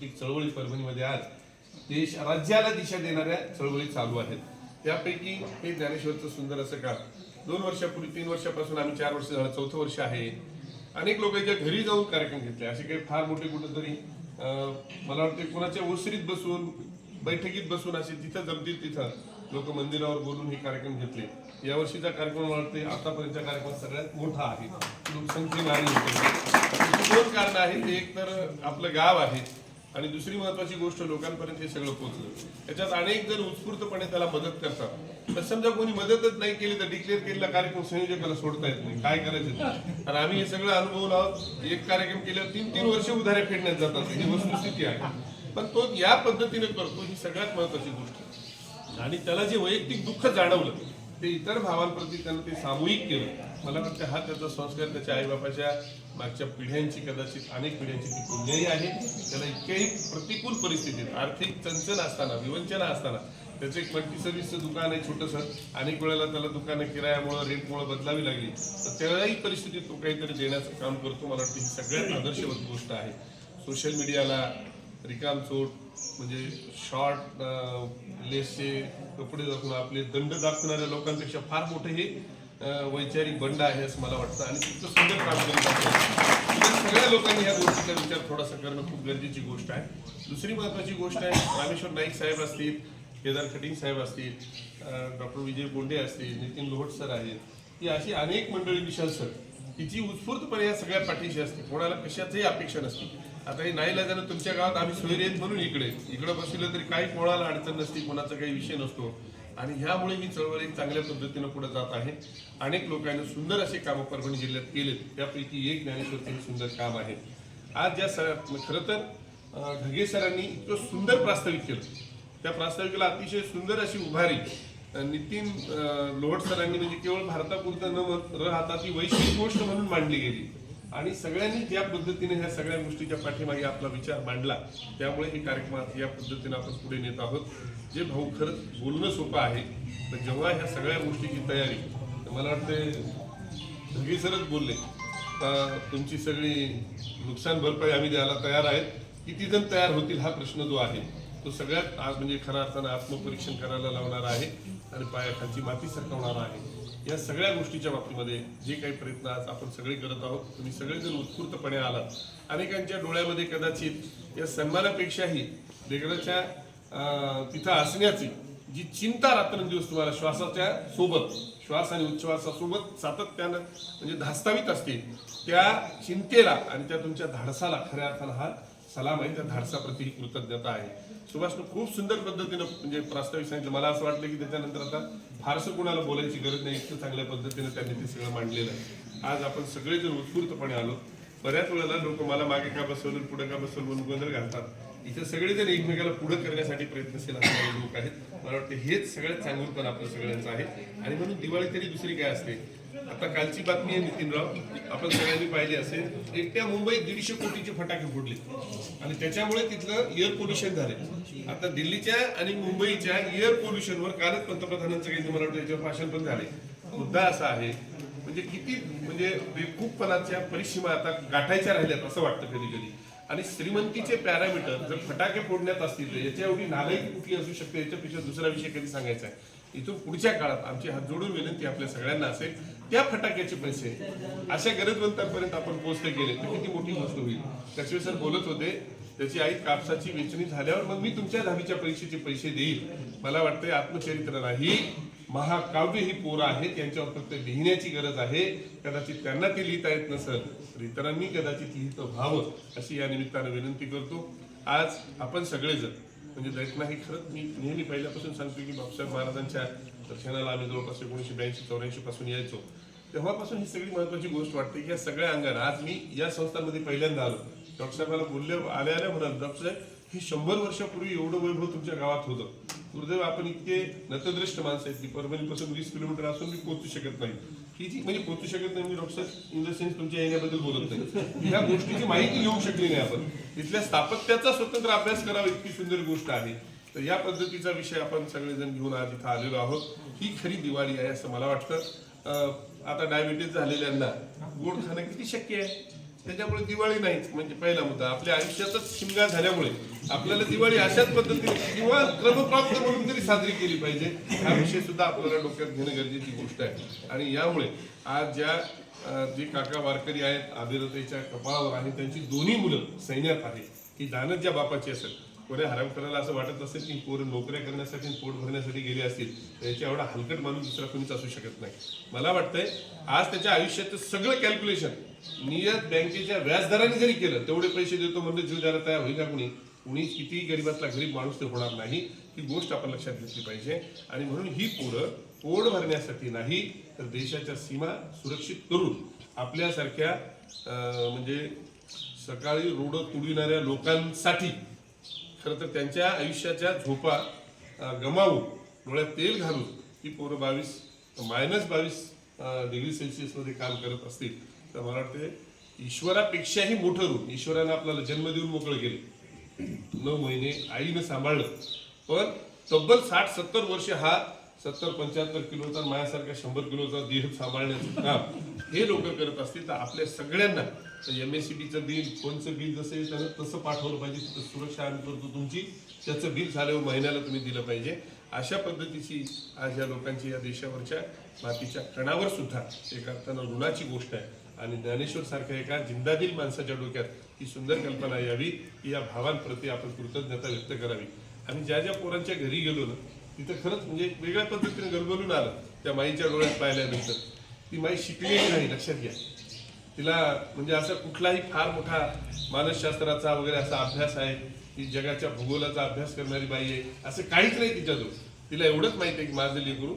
सांस्कृतिक चळवळी परभणीमध्ये आज देश राज्याला दिशा देणाऱ्या चळवळी चालू आहेत. त्यापैकी हे ज्ञानेश्वरचं सुंदर असं काम दोन वर्षापूर्वी तीन वर्षापासून आम्ही चार वर्ष झालं चौथं वर्ष आहे. अनेक लोकांच्या घरी जाऊन कार्यक्रम घेतले. असे काही फार मोठे कुठंतरी मला वाटते कोणाच्या ओसरीत बसून बैठकीत बसून असे जिथं जमतील तिथं लोक मंदिरावर बोलून हे कार्यक्रम घेतले. यावर्षीचा कार्यक्रम मला वाटते आतापर्यंतचा कार्यक्रम सगळ्यात मोठा आहे. लोकसंख्येने आणि दोन कारण आहेत. एक तर आपलं गाव आहे. आणि दुसरी महत्वाची गोष्ट लोकांपर्यंत हे सगळं पोहोचलं. त्याच्यात अनेक जण उत्स्फूर्तपणे त्याला मदत करतात. तर समजा कोणी मदतच नाही केली तर डिक्लेअर केलेला कार्यक्रम संयोजकाला सोडता येत नाही. काय करायचं आणि कारण आम्ही हे सगळं अनुभवलं आहोत. एक कार्यक्रम केल्यावर तीन तीन वर्ष उधारे फेडण्यात जातात. ही वस्तुस्थिती आहे. पण तो या पद्धतीने करतो ही सगळ्यात महत्वाची गोष्ट. आणि त्याला जे वैयक्तिक दुःख जाणवलं ते इतर भावांप्रती त्यांना ते सामूहिक केलं. मला वाटतं हा त्याचा संस्कार त्याच्या आईबापाच्या मागच्या पिढ्यांची कदाचित अनेक पिढ्यांची ती पुण्याही आहे. त्याला इतक्याही प्रतिकूल परिस्थितीत आर्थिक चंचल असताना विवंचना असताना त्याचं एक पंचवीस दुकान आहे छोटंसं. अनेक वेळेला त्याला दुकानं किरायामुळं रेटमुळं बदलावी लागली. तर त्याही परिस्थितीत तो काहीतरी देण्याचं काम करतो. मला वाटतं ही सगळ्यात आदर्शवत गोष्ट आहे. सोशल मीडियाला रिकाम चोट म्हणजे शॉर्ट लेसचे कपडे दाखवून आपले दंड दाखवणाऱ्या लोकांपेक्षा फार मोठे हे वैचारिक बंड आहे असं मला वाटतं. आणि तिथं सुंदर काम करत सगळ्या लोकांनी ह्या गोष्टीचा विचार थोडासा करणं खूप गरजेची गोष्ट आहे. दुसरी महत्वाची गोष्ट आहे रामेश्वर नाईक साहेब असतील केदार खटिंग साहेब असतील डॉक्टर विजय बोंडे असतील नितीन लोहट सर आहेत ही अशी अनेक मंडळी विशाल सर तिची उत्स्फूर्तपणे या सगळ्या पाठीशी असते कोणाला कशाचंही अपेक्षा नसते आता हे नाही लागलं तुमच्या गावात आम्ही सोयरे आहेत म्हणून इकडे. इकडे बसलं तरी काही कोणाला अडचण नसते कोणाचा काही विषय नसतो. आणि ह्यामुळे ही चळवळ एक चांगल्या पद्धतीनं पुढे जात आहे. अनेक लोकांनी सुंदर असे कामं परभणी जिल्ह्यात केलेत. त्यापैकी एक ज्ञानेश्वरचं हे सुंदर काम आहे. आज ज्या सर खरं तर घगे सरांनी इतकं सुंदर प्रास्ताविक केलं. त्या प्रास्ताविकेला अतिशय सुंदर अशी उभारी. नितीन लोहट सरांनी म्हणजे केवळ भारतापुरतं न राहता ती वैश्विक गोष्ट म्हणून मांडली गेली. आणि सगळ्यांनी ज्या पद्धतीने ह्या सगळ्या गोष्टीच्या पाठीमागे आपला विचार मांडला त्यामुळे हे कार्यक्रमात या पद्धतीने आपण पुढे नेत आहोत. जे भाऊ खरंच बोलणं सोपं आहे तर जेव्हा ह्या सगळ्या गोष्टीची तयारी तर मला वाटते सगळी सरच बोलले तर तुमची सगळी नुकसान भरपाई आम्ही द्यायला तयार आहेत. किती जण तयार होतील हा प्रश्न जो आहे तो सगळ्यात आज म्हणजे खऱ्या अर्थानं आत्मपरीक्षण करायला लावणार आहे आणि पायाखालची माती सरकवणार आहे. या सगळ्या गोष्टीच्या बाबतीमध्ये जे काही प्रयत्न आज आपण सगळे करत आहोत तुम्ही सगळेजण उत्स्फूर्तपणे आलात. अनेकांच्या डोळ्यामध्ये कदाचित या सन्मानापेक्षाही लेकराच्या तिथं असण्याची जी चिंता रात्रंदिवस तुम्हाला श्वासाच्या सोबत श्वास आणि उच्छ्वासासोबत सातत्यानं म्हणजे धास्तावित असते त्या चिंतेला आणि त्या तुमच्या धाडसाला खऱ्या अर्थानं हा सलाम आहे त्या धाडसाप्रती ही कृतज्ञता आहे. सुभाषनं खूप सुंदर पद्धतीनं म्हणजे प्रास्ताविक सांगितलं. मला असं वाटलं की त्याच्यानंतर आता फारसं कुणाला बोलायची गरज नाही. इतकं चांगल्या पद्धतीनं त्यांनी ते सगळं मांडलेलं आहे. आज आपण सगळेजण उत्स्फूर्तपणे आलो. बऱ्याच वेळेला लोक मला मागे का बसवलं पुढे का बसवलं म्हणून गोंधळ घालतात. इथे सगळेजण एकमेकाला पुढे करण्यासाठी प्रयत्नशील असणारे लोक आहेत. मला वाटतं हेच सगळ्यात चांगलं आपलं सगळ्यांचं आहे. आणि म्हणून दिवाळी तरी दुसरी काय असते? आता कालची बातमी आहे नितीनराव. आपण सगळ्यांनी पाहिली असेल एकट्या मुंबईत दीडशे कोटीचे फटाके फोडले. आणि त्याच्यामुळे तिथलं एअर पोल्युशन झाले आता दिल्लीच्या आणि मुंबईच्या एअर पोल्युशनवर कालच पंतप्रधानांचं काही मला वाटतं याच्यावर भाषण पण झाले मुद्दा असा आहे म्हणजे किती म्हणजे बेकूफपणाच्या परिसीमा आता गाठायच्या राहिल्यात असं वाटतं कधी कधी. आणि श्रीमंतीचे पॅरामीटर जर फटाके फोडण्यात असतील तर याच्या एवढी नालायकी कुठली असू शकते याच्यापेक्षा दुसरा विषय कधी सांगायचा आहे? इथून पुढच्या काळात आमची हात जोडून विनंती आपल्या सगळ्यांना असेल त्या फटाक्याचे पैसे अशा गरजवंतांपर्यंत आपण पोहोचले गेले तर किती मोठी गोष्ट होईल. कचवे सर बोलत होते त्याची आई कापसाची वेचणी झाल्यावर मग मी तुमच्या दहावीच्या परीक्षेचे पैसे देईल. मला वाटतंय आत्मचरित्र नाही महाकाव्य ही पोरं आहेत यांच्यावर फक्त लिहिण्याची गरज आहे. कदाचित त्यांना ते लिहिता येत नसेल तर इतरांनी कदाचित लिहितं व्हावं अशी या निमित्तानं विनंती करतो. आज आपण सगळेजण म्हणजे दैतना हे खरंच मी नेहमी पहिल्यापासून सांगतो की बाबासाहेब महाराजांच्या दर्शनाला आम्ही जवळपास एकोणीशे ब्याऐंशी चौऱ्याऐंशी पासून यायचो. तेव्हापासून ही सगळी महत्वाची गोष्ट वाटते की या सगळ्या अंगाने आज मी या संस्थांमध्ये पहिल्यांदा आलो. डॉक्टर साहेब मला बोलले आल्या आल्या म्हणाल डॉक्टर साहेब हे शंभर वर्षापूर्वी एवढं वैभव तुमच्या गावात होतं. दुर्दैव आपण इतके नतदृष्ट माणसं आहेत की परभणीपासून वीस किलोमीटर असून मी पोहोचू शकत नाही. की जी म्हणजे पोचू शकत नाही मी डॉक्टर इन द सेन्स तुमच्या येण्याबद्दल बोलत नाही. ह्या गोष्टीची माहिती घेऊ शकली नाही आपण. तिथल्या स्थापत्याचा स्वतंत्र अभ्यास करावा इतकी सुंदर गोष्ट आहे. तर या पद्धतीचा विषय आपण सगळेजण घेऊन आज इथं आलेलो आहोत. ही खरी दिवाळी आहे असं मला वाटतं. आता डायबिटीज झालेल्यांना गोड खाणं किती शक्य आहे? त्याच्यामुळे दिवाळी नाहीच म्हणजे पहिला मुद्दा. आपल्या आयुष्यातच शिमगा झाल्यामुळे आपल्याला दिवाळी अशाच पद्धतीने किंवा क्रमप्राप्त म्हणून तरी साजरी केली पाहिजे. हा विषय सुद्धा आपल्याला डोक्यात घेणं गरजेची गोष्ट आहे. आणि यामुळे आज ज्या जे काका वारकरी आहेत आदिरतेच्या कपाळावर आणि त्यांची दोन्ही मुलं सैन्यात आहेत की दानच ज्या बापाची असेल कोणी हराम करायला असं वाटत असेल की पोरं नोकऱ्या करण्यासाठी पोट भरण्यासाठी गेले असतील त्याची एवढा हलकट माणूस दुसरा कोणीच असू शकत नाही. मला वाटतंय आज त्याच्या आयुष्याचं सगळं कॅल्क्युलेशन नियत बँकेच्या व्याजदराने जरी केलं तेवढे पैसे देतो म्हणजे जीव द्यायला तयार होईल का कुणी. कुणीच कितीही गरीबातला गरीब माणूस ते होणार नाही. ही गोष्ट आपण लक्षात घेतली पाहिजे. आणि म्हणून ही पोरं पोट भरण्यासाठी नाही तर देशाच्या सीमा सुरक्षित करून आपल्यासारख्या म्हणजे सकाळी रोड तुडविणाऱ्या लोकांसाठी खरं तर त्यांच्या आयुष्याच्या झोपा गमावून डोळ्यात तेल घालून ही पोरं बावीस मायनस बावीस डिग्री सेल्सिअसमध्ये काम करत असतील. तर मला वाटते ईश्वरापेक्षाही मोठं रूप. ईश्वरानं आपल्याला जन्म देऊन मोकळं केलं. नऊ महिने आईनं सांभाळलं. पण तब्बल साठ सत्तर वर्ष हा सत्तर पंच्याहत्तर किलोचा माझ्यासारख्या शंभर किलोचा देह सांभाळण्याचं काम हे लोक करत असतील. तर आपल्या सगळ्यांना एम एस सी बीचं बिल फोनचं बिल जसं आहे त्यानं तसं पाठवलं पाहिजे. तिथं सुरक्षा आम्ही करतो तुमची. त्याचं बिल झाल्यावर महिन्याला तुम्ही दिलं पाहिजे. अशा पद्धतीची आज या लोकांची या देशावरच्या मातीच्या कणावर सुद्धा एक अर्थानं ऋणाची गोष्ट आहे. आणि ज्ञानेश्वर सारख्या एका जिंदादिल माणसाच्या डोक्यात ही सुंदर कल्पना यावी की या भावांप्रती आपण कृतज्ञता व्यक्त करावी. आणि ज्या ज्या पोरांच्या घरी गेलो ना तिथं खरंच म्हणजे वेगळ्या पद्धतीने गलबलून आलं त्या माईच्या डोळ्यात पाहिल्यानंतर. ती माई शिकलेली नाही लक्षात घ्या. तिला म्हणजे असा कुठलाही फार मोठा मानसशास्त्राचा वगैरे असा अभ्यास आहे की जगाच्या भूगोलाचा अभ्यास करणारी बाई आहे असं काहीच नाही तिच्याजवळ. तिला एवढंच माहिती आहे की माझं लेकरू